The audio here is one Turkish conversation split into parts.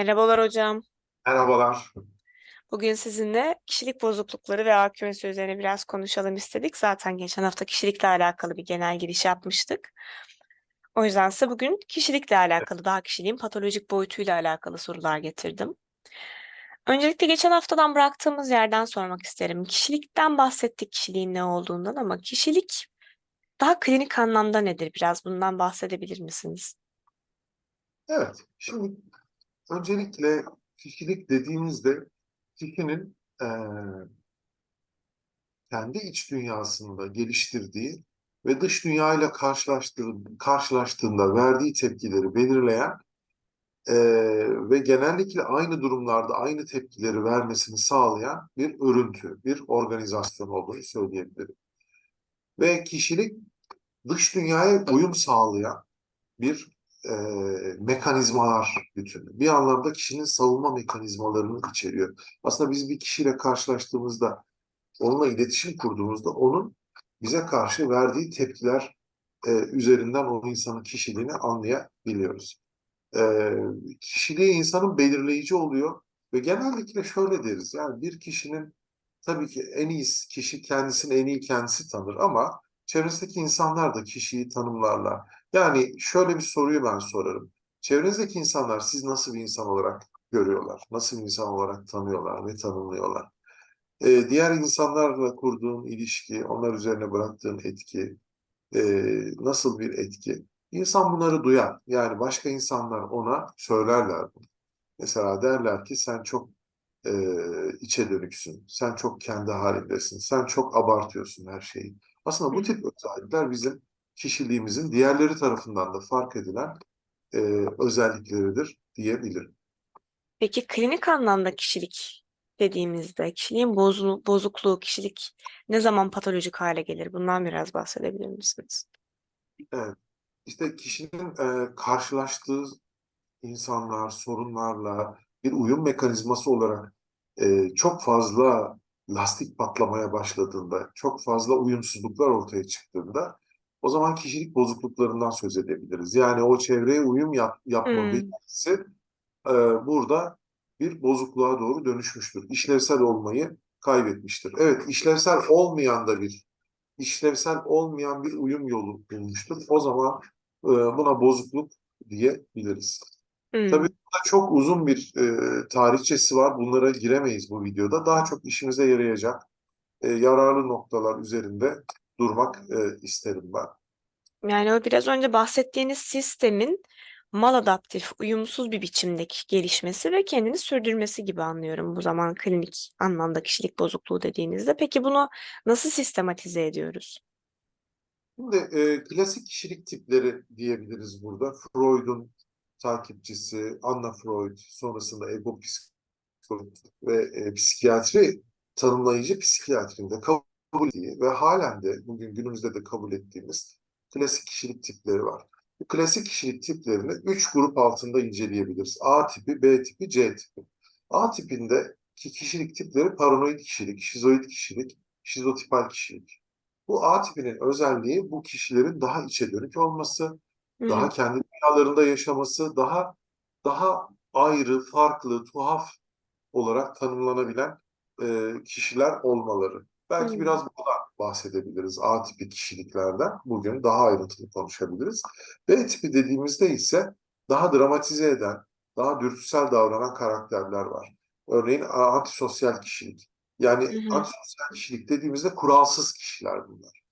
Merhabalar hocam. Merhabalar. Bugün sizinle kişilik bozuklukları ve AQS üzerine biraz konuşalım istedik. Zaten geçen hafta kişilikle alakalı bir genel giriş yapmıştık. O yüzden size bugün kişilikle alakalı, daha kişiliğin patolojik boyutuyla alakalı sorular getirdim. Öncelikle geçen haftadan bıraktığımız yerden sormak isterim. Kişilikten bahsettik kişiliğin ne olduğundan ama kişilik daha klinik anlamda nedir? Biraz bundan bahsedebilir misiniz? Evet, şimdi öncelikle kişilik dediğimizde kişinin eee, kendi iç dünyasında geliştirdiği ve dış dünyayla karşılaştığı, karşılaştığında verdiği tepkileri belirleyen eee, ve genellikle aynı durumlarda aynı tepkileri vermesini sağlayan bir örüntü, bir organizasyon olduğunu söyleyebilirim. Ve kişilik dış dünyaya uyum sağlayan bir e, mekanizmalar bütünü. Bir anlamda kişinin savunma mekanizmalarını içeriyor. Aslında biz bir kişiyle karşılaştığımızda, onunla iletişim kurduğumuzda onun bize karşı verdiği tepkiler e, üzerinden o insanın kişiliğini anlayabiliyoruz. E, kişiliği insanın belirleyici oluyor ve genellikle şöyle deriz. Yani bir kişinin tabii ki en iyi kişi kendisini en iyi kendisi tanır ama çevresindeki insanlar da kişiyi tanımlarlar. Yani şöyle bir soruyu ben sorarım. Çevrenizdeki insanlar siz nasıl bir insan olarak görüyorlar? Nasıl bir insan olarak tanıyorlar ve tanımlıyorlar? Ee, diğer insanlarla kurduğun ilişki, onlar üzerine bıraktığın etki, e, nasıl bir etki? İnsan bunları duyar. Yani başka insanlar ona söylerler bunu. Mesela derler ki sen çok e, içe dönüksün, sen çok kendi halindesin, sen çok abartıyorsun her şeyi. Aslında bu tip özellikler bizim kişiliğimizin diğerleri tarafından da fark edilen e, özellikleridir diyebilirim. Peki klinik anlamda kişilik dediğimizde kişiliğin bozulu- bozukluğu, kişilik ne zaman patolojik hale gelir? Bundan biraz bahsedebilir misiniz? Evet. İşte kişinin e, karşılaştığı insanlar, sorunlarla bir uyum mekanizması olarak e, çok fazla lastik patlamaya başladığında, çok fazla uyumsuzluklar ortaya çıktığında o zaman kişilik bozukluklarından söz edebiliriz. Yani o çevreye uyum yap, yapma Hmm. becerisi e, burada bir bozukluğa doğru dönüşmüştür. İşlevsel olmayı kaybetmiştir. Evet, işlevsel olmayan da bir işlevsel olmayan bir uyum yolu bulmuştur. O zaman e, buna bozukluk diyebiliriz. Hmm. Tabii burada çok uzun bir e, tarihçesi var. Bunlara giremeyiz bu videoda. Daha çok işimize yarayacak e, yararlı noktalar üzerinde durmak e, isterim ben. Yani o biraz önce bahsettiğiniz sistemin maladaptif, uyumsuz bir biçimdeki gelişmesi ve kendini sürdürmesi gibi anlıyorum bu zaman klinik anlamda kişilik bozukluğu dediğinizde. Peki bunu nasıl sistematize ediyoruz? Şimdi e, klasik kişilik tipleri diyebiliriz burada. Freud'un takipçisi Anna Freud, sonrasında ego psikoloji ve e, psikiyatri tanımlayıcı psikiyatrinde kabul ettiği ve halen de bugün günümüzde de kabul ettiğimiz klasik kişilik tipleri var. Bu klasik kişilik tiplerini üç grup altında inceleyebiliriz. A tipi, B tipi, C tipi. A tipindeki kişilik tipleri paranoid kişilik, şizoid kişilik, şizotipal kişilik. Bu A tipinin özelliği bu kişilerin daha içe dönük olması, Hı daha hı. kendi dünyalarında yaşaması, daha daha ayrı, farklı, tuhaf olarak tanımlanabilen e, kişiler olmaları. Belki Hmm. biraz bundan bahsedebiliriz A tipi kişiliklerden. Bugün daha ayrıntılı konuşabiliriz. B tipi dediğimizde ise daha dramatize eden, daha dürtüsel davranan karakterler var. Örneğin antisosyal kişilik. Yani Hı hı. antisosyal kişilik dediğimizde kuralsız kişiler bunlar.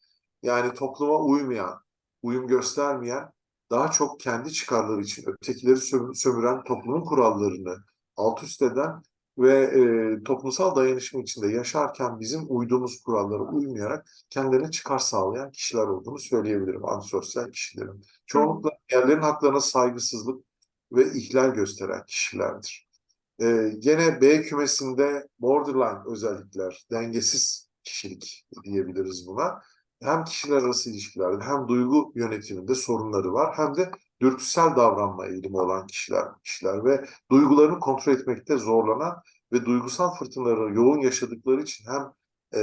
Yani topluma uymayan, uyum göstermeyen, daha çok kendi çıkarları için ötekileri söm- sömüren toplumun kurallarını alt üst eden ve e, toplumsal dayanışma içinde yaşarken bizim uyduğumuz kurallara uymayarak kendilerine çıkar sağlayan kişiler olduğunu söyleyebilirim antisosyal kişilerin. Çoğunlukla diğerlerin haklarına saygısızlık ve ihlal gösteren kişilerdir. E, gene B kümesinde borderline özellikler, dengesiz kişilik diyebiliriz buna. Hem kişiler arası ilişkilerde hem duygu yönetiminde sorunları var hem de dürtüsel davranma eğilimi olan kişiler, kişiler ve duygularını kontrol etmekte zorlanan ve duygusal fırtınaları yoğun yaşadıkları için hem e,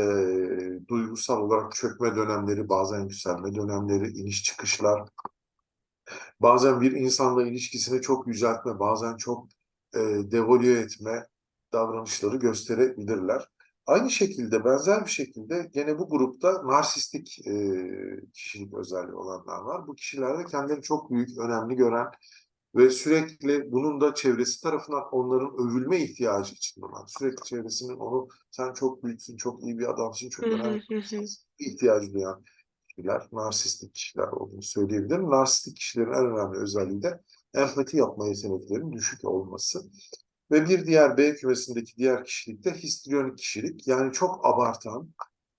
duygusal olarak çökme dönemleri, bazen yükselme dönemleri, iniş çıkışlar, bazen bir insanla ilişkisini çok yüceltme, bazen çok e, devalüe etme davranışları gösterebilirler. Aynı şekilde benzer bir şekilde gene bu grupta narsistik e, kişilik özelliği olanlar var. Bu kişilerde kendilerini çok büyük, önemli gören ve sürekli bunun da çevresi tarafından onların övülme ihtiyacı içinde olan, sürekli çevresinin onu sen çok büyüksün, çok iyi bir adamsın, çok önemli ihtiyacı duyan kişiler, narsistik kişiler olduğunu söyleyebilirim. Narsistik kişilerin en önemli özelliği de empati yapma yeteneklerinin düşük olması. Ve bir diğer B kümesindeki diğer kişilik de histriyonik kişilik. Yani çok abartan,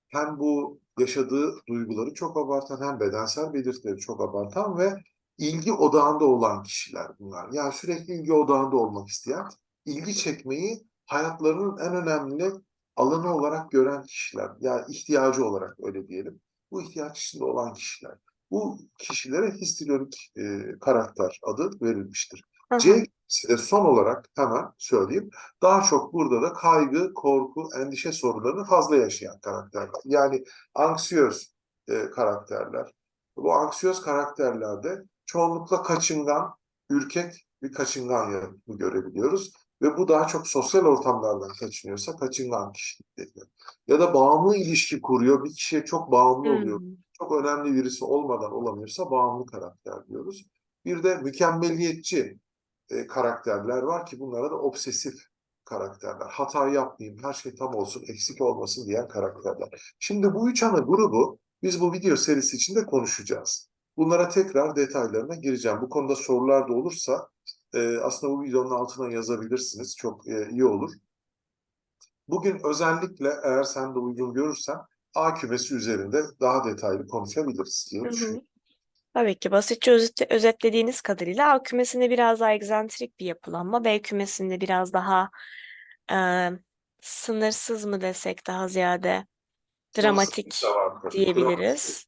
hem bu yaşadığı duyguları çok abartan hem bedensel belirtileri çok abartan ve ilgi odağında olan kişiler bunlar. Yani sürekli ilgi odağında olmak isteyen, ilgi çekmeyi hayatlarının en önemli alanı olarak gören kişiler. Yani ihtiyacı olarak öyle diyelim. Bu ihtiyaç içinde olan kişiler. Bu kişilere histriyonik e, karakter adı verilmiştir. C de son olarak hemen söyleyeyim. Daha çok burada da kaygı, korku, endişe sorunlarını fazla yaşayan karakterler. Yani anksiyöz e, karakterler. Bu anksiyöz karakterlerde çoğunlukla kaçıngan, ürkek bir kaçıngan yapımı görebiliyoruz. Ve bu daha çok sosyal ortamlardan kaçınıyorsa kaçıngan kişilik deniyor. Ya da bağımlı ilişki kuruyor, bir kişiye çok bağımlı oluyor. Hmm. Çok önemli birisi olmadan olamıyorsa bağımlı karakter diyoruz. Bir de mükemmeliyetçi e, karakterler var ki bunlara da obsesif karakterler. Hata yapmayayım, her şey tam olsun, eksik olmasın diyen karakterler. Şimdi bu üç ana grubu biz bu video serisi içinde konuşacağız. Bunlara tekrar detaylarına gireceğim. Bu konuda sorular da olursa e, aslında bu videonun altına yazabilirsiniz. Çok e, iyi olur. Bugün özellikle eğer sen de uygun görürsen A kümesi üzerinde daha detaylı konuşabiliriz diye düşünüyorum. Tabii ki basitçe özet- özetlediğiniz kadarıyla A kümesinde biraz daha egzantrik bir yapılanma, B kümesinde biraz daha e, sınırsız mı desek daha ziyade dramatik diyebiliriz.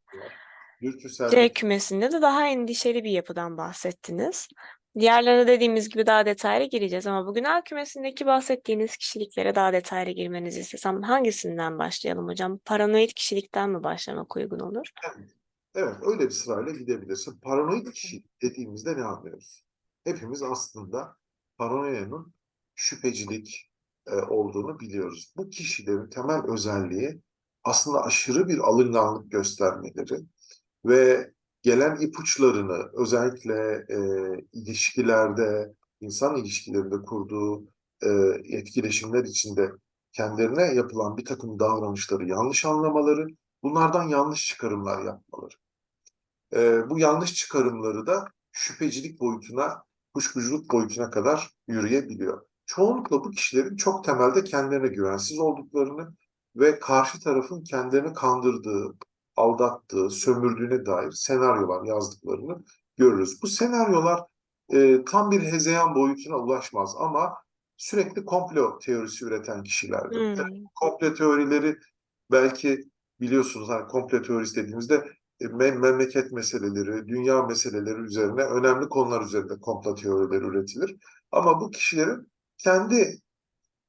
Dramatik C kümesinde de daha endişeli bir yapıdan bahsettiniz. Diğerlerine dediğimiz gibi daha detaylı gireceğiz ama bugün A kümesindeki bahsettiğiniz kişiliklere daha detaylı girmenizi istesem hangisinden başlayalım hocam? Paranoid kişilikten mi başlamak uygun olur? Evet, öyle bir sırayla gidebilirsin. Paranoid kişi dediğimizde ne anlıyoruz? Hepimiz aslında paranoyanın şüphecilik e, olduğunu biliyoruz. Bu kişilerin temel özelliği aslında aşırı bir alınganlık göstermeleri ve gelen ipuçlarını özellikle e, ilişkilerde, insan ilişkilerinde kurduğu e, etkileşimler içinde kendilerine yapılan bir takım davranışları yanlış anlamaları, bunlardan yanlış çıkarımlar yapmaları. E, bu yanlış çıkarımları da şüphecilik boyutuna, kuşkuculuk boyutuna kadar yürüyebiliyor. Çoğunlukla bu kişilerin çok temelde kendilerine güvensiz olduklarını ve karşı tarafın kendilerini kandırdığı, aldattığı, sömürdüğüne dair senaryolar yazdıklarını görürüz. Bu senaryolar e, tam bir hezeyan boyutuna ulaşmaz ama sürekli komplo teorisi üreten kişilerdir. Hmm. Komplo teorileri belki biliyorsunuz hani komplo teorisi dediğimizde memleket meseleleri, dünya meseleleri üzerine önemli konular üzerinde komplo teorileri üretilir. Ama bu kişilerin kendi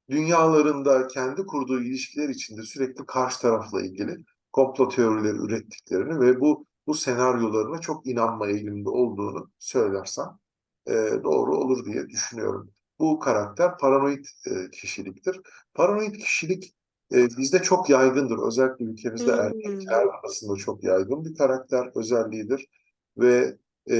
dünyalarında, kendi kurduğu ilişkiler içinde sürekli karşı tarafla ilgili komplo teorileri ürettiklerini ve bu bu senaryolarına çok inanma eğiliminde olduğunu söylersem e, doğru olur diye düşünüyorum. Bu karakter paranoid e, kişiliktir. Paranoid kişilik e, bizde çok yaygındır. Özellikle ülkemizde Hmm. erkekler arasında çok yaygın bir karakter özelliğidir. Ve e,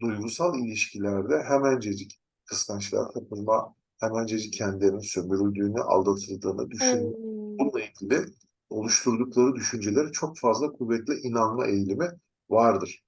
duygusal ilişkilerde hemencecik kıskançlığa kapılma, hemencecik kendilerinin sömürüldüğünü, aldatıldığını düşünme, Hmm. bununla ilgili oluşturdukları düşünceleri çok fazla kuvvetli inanma eğilimi vardır.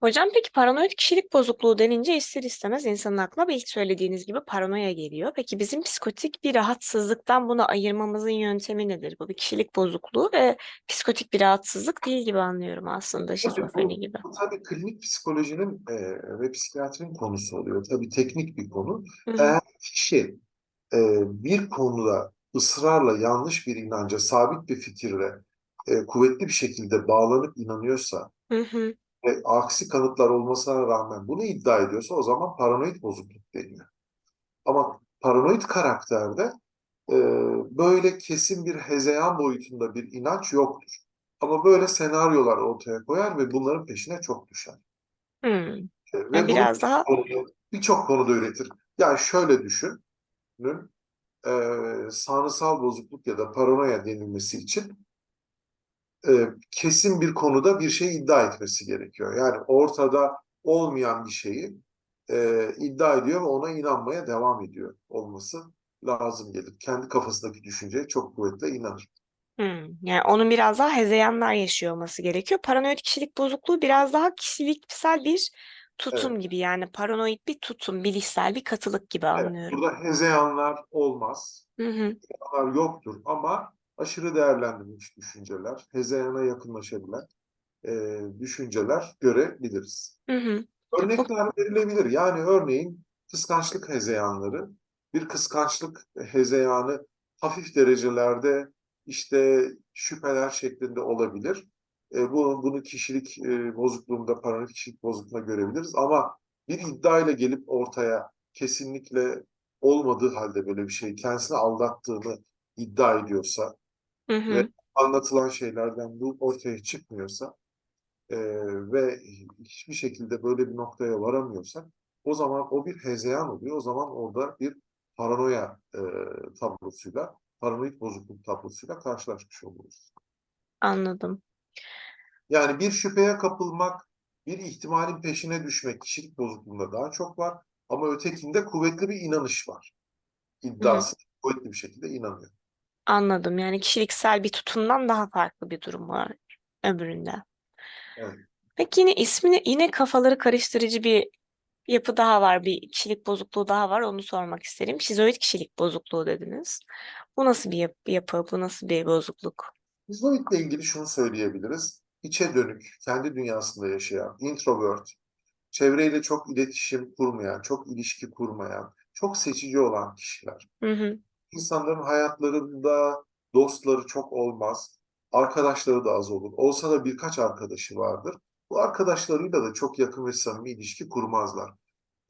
Hocam peki paranoid kişilik bozukluğu denince ister istemez insanın aklına bir ilk söylediğiniz gibi paranoya geliyor. Peki bizim psikotik bir rahatsızlıktan bunu ayırmamızın yöntemi nedir? Bu bir kişilik bozukluğu ve psikotik bir rahatsızlık değil gibi anlıyorum aslında şizofreni gibi. bu tabii klinik psikolojinin e, ve psikiyatrinin konusu oluyor. Tabii teknik bir konu. Hı hı. Eğer kişi e, bir konuda ısrarla yanlış bir inanca, sabit bir fikirle e, kuvvetli bir şekilde bağlanıp inanıyorsa Hı hı. Ve aksi kanıtlar olmasına rağmen bunu iddia ediyorsa o zaman paranoid bozukluk deniyor. Ama paranoid karakterde e, böyle kesin bir hezeyan boyutunda bir inanç yoktur. Ama böyle senaryolar ortaya koyar ve bunların peşine çok düşer. Hmm. E, Ve biraz daha birçok konuda üretir. Yani şöyle düşünün, e, sanrısal bozukluk ya da paranoya denilmesi için e, kesin bir konuda bir şey iddia etmesi gerekiyor. Yani ortada olmayan bir şeyi e, iddia ediyor ve ona inanmaya devam ediyor olması lazım gelir. Kendi kafasındaki düşünceye çok kuvvetle inanır. Hmm, yani onun biraz daha hezeyanlar yaşıyor olması gerekiyor. Paranoid kişilik bozukluğu biraz daha kişiliksel bir tutum gibi yani paranoid bir tutum, bilişsel bir katılık gibi Evet, anlıyorum. burada hezeyanlar olmaz. Hı hı, Hezeyanlar yoktur ama aşırı değerlendirilmiş düşünceler, hezeyana yakınlaşabilen e, düşünceler görebiliriz. hı hı. Örnekler verilebilir. Yani örneğin kıskançlık hezeyanları, bir kıskançlık hezeyanı hafif derecelerde işte şüpheler şeklinde olabilir. E, bu, bunu kişilik e, bozukluğunda, paranoid kişilik bozukluğunda görebiliriz. Ama bir iddiayla gelip ortaya kesinlikle olmadığı halde böyle bir şey, kendisini aldattığını iddia ediyorsa Hı ve hı. anlatılan şeylerden bu ortaya çıkmıyorsa e, ve hiçbir şekilde böyle bir noktaya varamıyorsak o zaman o bir hezeyan oluyor. O zaman orada bir paranoya e, tablosuyla, paranoid bozukluk tablosuyla karşılaşmış oluruz. Anladım. Yani bir şüpheye kapılmak, bir ihtimalin peşine düşmek kişilik bozukluğunda daha çok var. Ama ötekinde kuvvetli bir inanış var. İddiası kuvvetli bir şekilde inanıyor. Anladım. Yani kişiliksel bir tutumdan daha farklı bir durum var öbüründe. Evet. Peki yine ismini yine kafaları karıştırıcı bir yapı daha var, bir kişilik bozukluğu daha var. Onu sormak isterim. Şizoid kişilik bozukluğu dediniz. Bu nasıl bir yap- yapı, bu nasıl bir bozukluk? Hizmoid'le ilgili şunu söyleyebiliriz. İçe dönük, kendi dünyasında yaşayan, introvert, çevreyle çok iletişim kurmayan, çok ilişki kurmayan, çok seçici olan kişiler. Hı hı. İnsanların hayatlarında dostları çok olmaz, arkadaşları da az olur. Olsa da birkaç arkadaşı vardır. Bu arkadaşlarıyla da çok yakın ve samimi ilişki kurmazlar.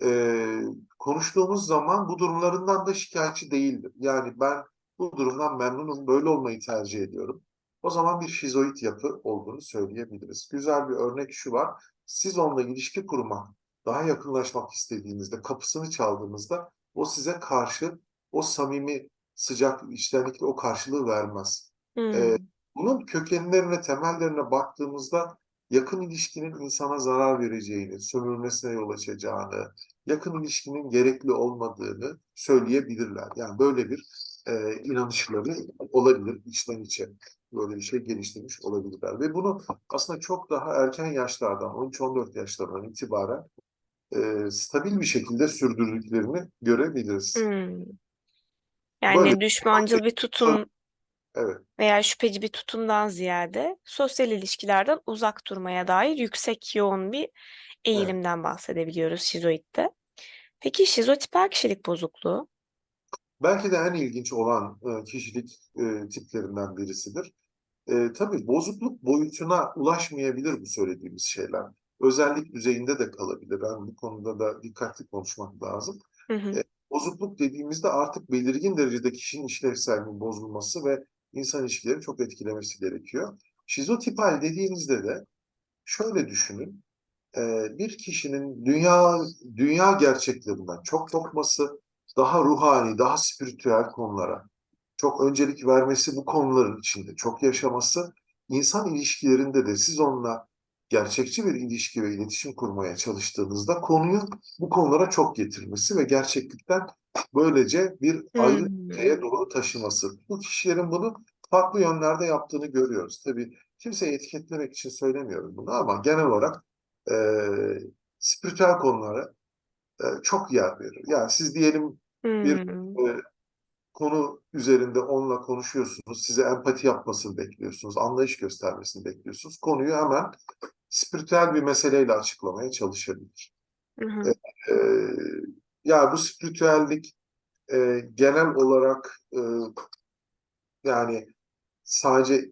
Ee, konuştuğumuz zaman bu durumlarından da şikayetçi değildir. Yani ben bu durumdan memnunum, böyle olmayı tercih ediyorum. O zaman bir şizoid yapı olduğunu söyleyebiliriz. Güzel bir örnek şu var. Siz onunla ilişki kurmak, daha yakınlaşmak istediğinizde, kapısını çaldığınızda o size karşı o samimi, sıcak, içtenlikle o karşılığı vermez. Hmm. Bunun kökenlerine, temellerine baktığımızda yakın ilişkinin insana zarar vereceğini, sömürmesine yol açacağını, yakın ilişkinin gerekli olmadığını söyleyebilirler. Yani böyle bir e, inanışları olabilir içten içe. Böyle bir şey geliştirmiş olabilirler. Ve bunu aslında çok daha erken yaşlardan, 13-14 yaşlarından itibaren e, stabil bir şekilde sürdürdüklerini görebiliriz. Hmm. Yani Böyle- düşmancıl bir tutum Evet. veya şüpheci bir tutumdan ziyade sosyal ilişkilerden uzak durmaya dair yüksek yoğun bir eğilimden bahsedebiliyoruz şizoidde. Peki şizotipal kişilik bozukluğu? Belki de en ilginç olan e, kişilik e, tiplerinden birisidir. E, tabii bozukluk boyutuna ulaşmayabilir bu söylediğimiz şeyler. Özellik düzeyinde de kalabilir. Yani bu konuda da dikkatli konuşmak lazım. Hı hı. Bozukluk dediğimizde artık belirgin derecede kişinin işlevselliğinin bozulması ve insan ilişkilerini çok etkilemesi gerekiyor. Şizotipal dediğimizde de şöyle düşünün. bir kişinin dünya dünya gerçeklerinden çok kopması, daha ruhani, daha spiritüel konulara çok öncelik vermesi, bu konuların içinde çok yaşaması, insan ilişkilerinde de siz onunla gerçekçi bir ilişki ve iletişim kurmaya çalıştığınızda konuyu bu konulara çok getirmesi ve gerçeklikten böylece bir ayrı Hmm. şeye doğru taşıması. Bu kişilerin bunu farklı yönlerde yaptığını görüyoruz. Tabii kimseyi etiketlemek için söylemiyorum bunu ama genel olarak e, spiritüel konulara e, çok yer verir. Yani siz diyelim bir Hmm. e, konu üzerinde onunla konuşuyorsunuz, size empati yapmasını bekliyorsunuz, anlayış göstermesini bekliyorsunuz. Konuyu hemen spiritüel bir meseleyle açıklamaya çalışabilir. Hı hı. E, ya bu spiritüellik e, genel olarak e, yani sadece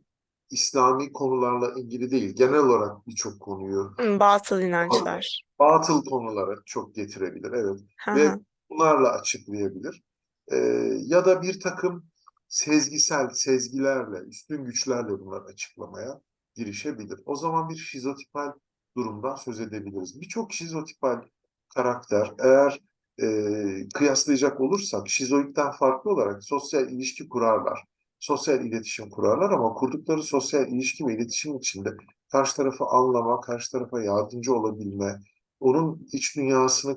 İslami konularla ilgili değil, genel olarak birçok konuyu, Batıl inançlar. batıl konulara çok getirebilir. Evet. Hı ve hı. bunlarla açıklayabilir. Ee, ya da bir takım sezgisel sezgilerle, üstün güçlerle bunları açıklamaya girişebilir. O zaman bir şizotipal durumdan söz edebiliriz. Birçok şizotipal karakter eğer e, kıyaslayacak olursak şizoidden farklı olarak sosyal ilişki kurarlar. Sosyal iletişim kurarlar ama kurdukları sosyal ilişki ve iletişim içinde karşı tarafı anlama, karşı tarafa yardımcı olabilme, onun iç dünyasını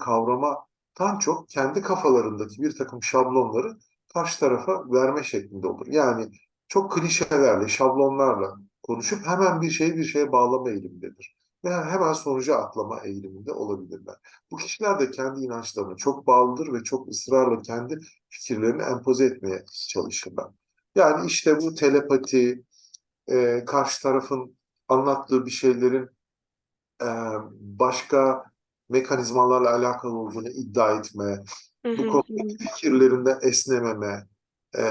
kavramadan çok kendi kafalarındaki bir takım şablonları karşı tarafa verme şeklinde olur. Yani çok klişelerle, şablonlarla konuşup hemen bir şeyi bir şeye bağlama eğilimindedir. Ve hemen sonuca atlama eğiliminde olabilirler. Bu kişiler de kendi inançlarına çok bağlıdır ve çok ısrarla kendi fikirlerini empoze etmeye çalışırlar. Yani işte bu telepati, e, karşı tarafın anlattığı bir şeylerin e, başka mekanizmalarla alakalı olduğunu iddia etme, bu konudaki fikirlerinde esnememe, e,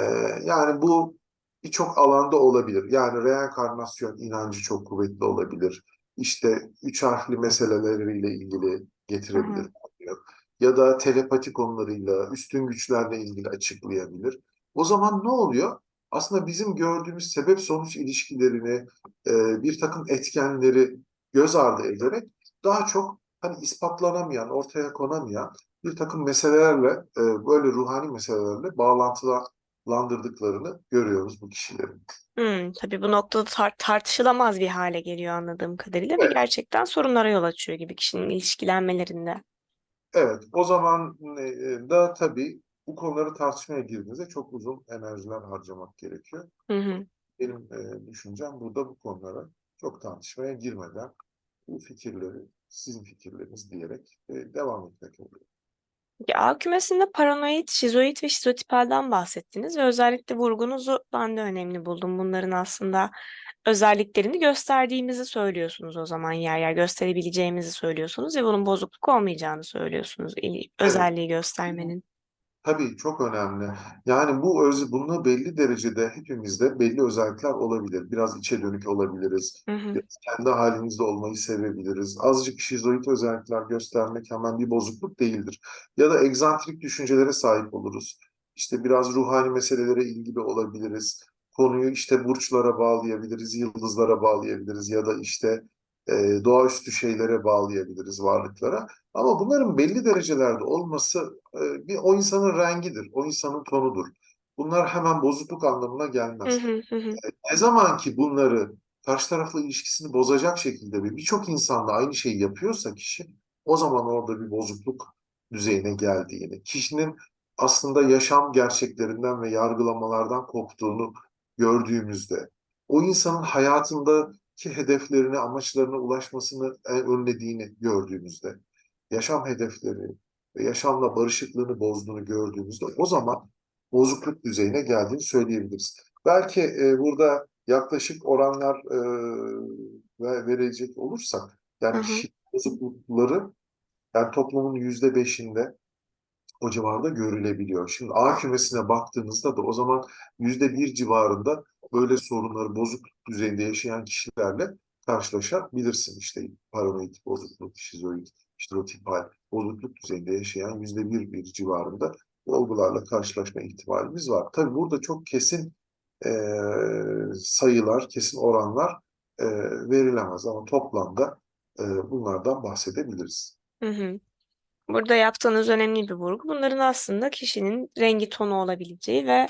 yani bu birçok alanda olabilir. Yani reenkarnasyon inancı çok kuvvetli olabilir. İşte üç harfli meseleleriyle ilgili getirebilir. Ya da telepati konularıyla, üstün güçlerle ilgili açıklayabilir. O zaman ne oluyor? Aslında bizim gördüğümüz sebep-sonuç ilişkilerini, e, bir takım etkenleri göz ardı ederek daha çok hani ispatlanamayan, ortaya konamayan bir takım meselelerle, e, böyle ruhani meselelerle bağlantılandırdıklarını görüyoruz bu kişilerin. Hmm, tabii bu noktada tar- tartışılamaz bir hale geliyor anladığım kadarıyla ve Evet. gerçekten sorunlara yol açıyor gibi kişinin ilişkilenmelerinde. Evet, o zaman e, da tabii bu konuları tartışmaya girdiğinizde çok uzun enerjiler harcamak gerekiyor. Hı hı. Benim e, düşüncem burada bu konulara çok tartışmaya girmeden bu fikirleri sizin fikirleriniz diyerek e, devam etmek oluyor. A kümesinde paranoid, şizoid ve şizotipalden bahsettiniz ve özellikle vurgunuzu ben de önemli buldum. Bunların aslında özelliklerini gösterdiğimizi söylüyorsunuz o zaman yer yer gösterebileceğimizi söylüyorsunuz ve bunun bozukluk olmayacağını söylüyorsunuz özelliği göstermenin. Tabii çok önemli. Yani bu öz, bununla belli derecede hepimizde belli özellikler olabilir. Biraz içe dönük olabiliriz. Hı hı. Biraz kendi halimizde olmayı sevebiliriz. Azıcık şizoid özellikler göstermek hemen bir bozukluk değildir. Ya da egzantrik düşüncelere sahip oluruz. İşte biraz ruhani meselelere ilgili olabiliriz. Konuyu işte burçlara bağlayabiliriz, yıldızlara bağlayabiliriz ya da işte e, doğaüstü şeylere bağlayabiliriz varlıklara. Ama bunların belli derecelerde olması e, bir o insanın rengidir, o insanın tonudur. Bunlar hemen bozukluk anlamına gelmez. hı hı hı. Ne zaman ki bunları karşı tarafla ilişkisini bozacak şekilde ve birçok insanla aynı şeyi yapıyorsa kişi, o zaman orada bir bozukluk düzeyine geldiğini, kişinin aslında yaşam gerçeklerinden ve yargılamalardan koptuğunu gördüğümüzde, o insanın hayatındaki hedeflerine, amaçlarına ulaşmasını önlediğini gördüğümüzde, yaşam hedefleri ve yaşamla barışıklığını bozduğunu gördüğümüzde o zaman bozukluk düzeyine geldiğini söyleyebiliriz. Belki e, burada yaklaşık oranlar e, ve verecek olursak Hı yani hı. kişi bozuklukları yani toplumun yüzde beşinde o civarda görülebiliyor. Şimdi A kümesine baktığınızda da o zaman yüzde bir civarında böyle sorunları bozukluk düzeyinde yaşayan kişilerle karşılaşabilirsin. İşte paranoid bozukluk, şizoid, şizotipal bozukluk düzeyinde yaşayan yüzde bir bir civarında olgularla karşılaşma ihtimalimiz var. Tabii burada çok kesin e, sayılar, kesin oranlar e, verilemez ama toplamda e, bunlardan bahsedebiliriz. Hı hı. Burada yaptığınız önemli bir vurgu. Bunların aslında kişinin rengi tonu olabileceği ve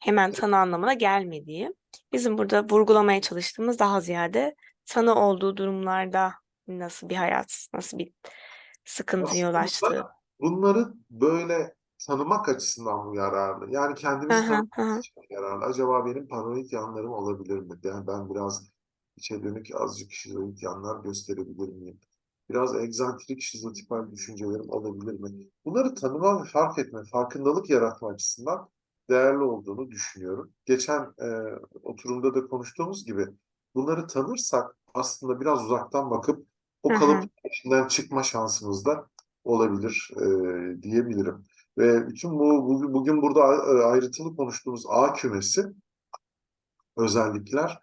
hemen tanı anlamına gelmediği. Bizim burada vurgulamaya çalıştığımız daha ziyade tanı olduğu durumlarda nasıl bir hayat, nasıl bir sıkıntıya yol açtığı. Bunları böyle tanımak açısından mı yararlı? Yani Hı kendimizi hı, tanımak için yararlı. Acaba benim paranoid yanlarım olabilir mi? Yani ben biraz içe dönük azıcık şizoid yanlar gösterebilir miyim? Biraz egzantrik şizotipal düşüncelerim olabilir mi? Bunları tanıma ve fark etme, farkındalık yaratma açısından değerli olduğunu düşünüyorum. Geçen e, oturumda da konuştuğumuz gibi bunları tanırsak aslında biraz uzaktan bakıp o kalıp içinden çıkma şansımız da olabilir e, diyebilirim. Ve bütün bu bugün, bugün burada e, ayrıntılı konuştuğumuz A kümesi özellikler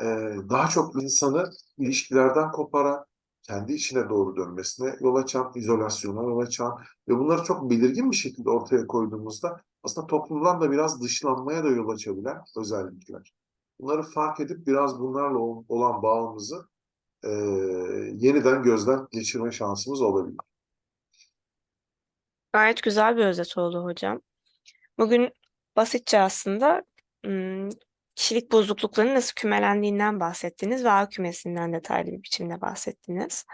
e, daha çok insanı ilişkilerden koparan, kendi içine doğru dönmesine yol açan, izolasyona yol açan ve bunları çok belirgin bir şekilde ortaya koyduğumuzda aslında toplumdan da biraz dışlanmaya da yol açabilen özellikler. Bunları fark edip biraz bunlarla ol- olan bağımızı e, yeniden gözden geçirme şansımız olabilir. Gayet güzel bir özet oldu hocam. Bugün basitçe aslında kişilik bozukluklarının nasıl kümelendiğinden bahsettiniz ve ağ kümesinden detaylı bir biçimde bahsettiniz.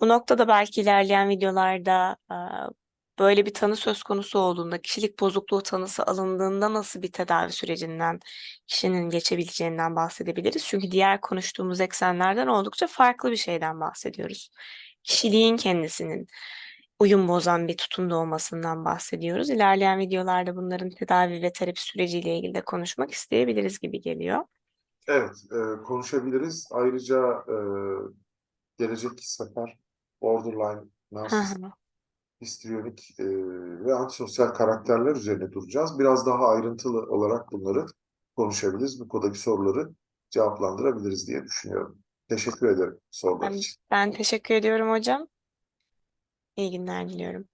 Bu noktada belki ilerleyen videolarda böyle bir tanı söz konusu olduğunda, kişilik bozukluğu tanısı alındığında nasıl bir tedavi sürecinden kişinin geçebileceğinden bahsedebiliriz. Çünkü diğer konuştuğumuz eksenlerden oldukça farklı bir şeyden bahsediyoruz. Kişiliğin kendisinin uyum bozan bir tutumda olmasından bahsediyoruz. İlerleyen videolarda bunların tedavi ve terapi süreciyle ilgili de konuşmak isteyebiliriz gibi geliyor. Evet, e, konuşabiliriz. Ayrıca e, gelecek sefer borderline, narsist. Histriyonik e, ve antisosyal karakterler üzerine duracağız. Biraz daha ayrıntılı olarak bunları konuşabiliriz. Bu konudaki soruları cevaplandırabiliriz diye düşünüyorum. Teşekkür ederim sorular Ben, için. ben teşekkür ediyorum hocam. İyi günler diliyorum.